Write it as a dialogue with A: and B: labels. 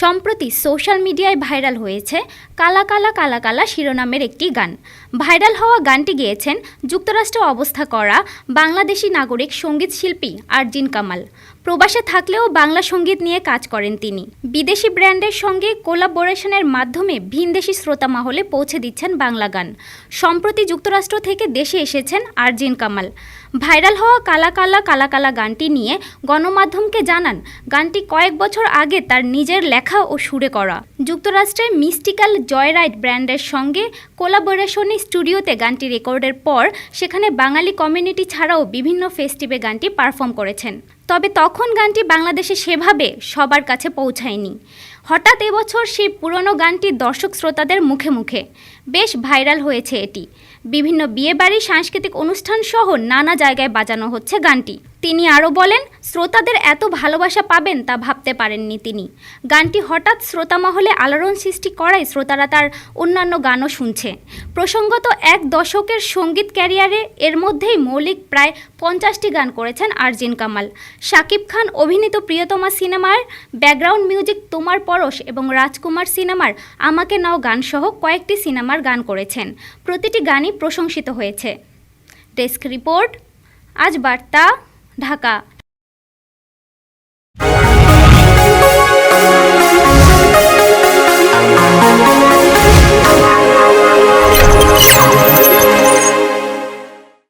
A: সম্প্রতি সোশ্যাল মিডিয়ায় ভাইরাল হয়েছে কালা কালা কালা কালা শিরোনামের একটি গান। ভাইরাল হওয়া গানটি গেয়েছেন যুক্তরাষ্ট্রে অবস্থা করা বাংলাদেশি নাগরিক সংগীত শিল্পী আরজিন কামাল। প্রবাসে থাকলেও বাংলা সংগীত নিয়ে কাজ করেন তিনি। বিদেশি ব্র্যান্ডের সঙ্গে কোলাবোরেশনের মাধ্যমে ভিনদেশি শ্রোতা মহলে পৌঁছে দিচ্ছেন বাংলা গান। সম্প্রতি যুক্তরাষ্ট্র থেকে দেশে এসেছেন আরজিন কামাল। ভাইরাল হওয়া কালা কালা কালা কালা গানটি নিয়ে গণমাধ্যমকে জানান, গানটি কয়েক বছর আগে তার নিজের লেখা ও সুরে করা। যুক্তরাষ্ট্রের মিস্টিক্যাল জয়রাইড ব্র্যান্ডের সঙ্গে কোলাবোরেশনে স্টুডিওতে গানটি রেকর্ডের পর সেখানে বাঙালি কমিউনিটি ছাড়াও বিভিন্ন ফেস্টিভে গানটি পারফর্ম করেছেন। তবে তখন গানটি বাংলাদেশে সেভাবে সবার কাছে পৌঁছায়নি। হঠাৎ এবছর সেই পুরনো গানটি দর্শক শ্রোতাদের মুখে মুখে। বেশ ভাইরাল হয়েছে এটি। বিভিন্ন বিয়েবাড়ি, সাংস্কৃতিক অনুষ্ঠান সহ নানা জায়গায় বাজানো হচ্ছে গানটি। তিনি আরও বলেন, শ্রোতাদের এত ভালোবাসা পাবেন তা ভাবতে পারেননি তিনি। গানটি হঠাৎ শ্রোতা মহলে আলোড়ন সৃষ্টি করায় শ্রোতারা তার অন্যান্য গানও শুনছে। প্রসঙ্গত এক দশকের সংগীত ক্যারিয়ারে এর মধ্যেই মৌলিক প্রায় পঞ্চাশটি গান করেছেন আরজিন কামাল। শাকিব খান অভিনীত প্রিয়তমা সিনেমার ব্যাকগ্রাউন্ড মিউজিক তোমার পরশ এবং রাজকুমার সিনেমার আমাকে নাও গানসহ কয়েকটি সিনেমার গান করেছেন। প্রতিটি গানই প্রশংসিত হয়েছে। ডেস্ক রিপোর্ট, আজ বার্তা ঢাকা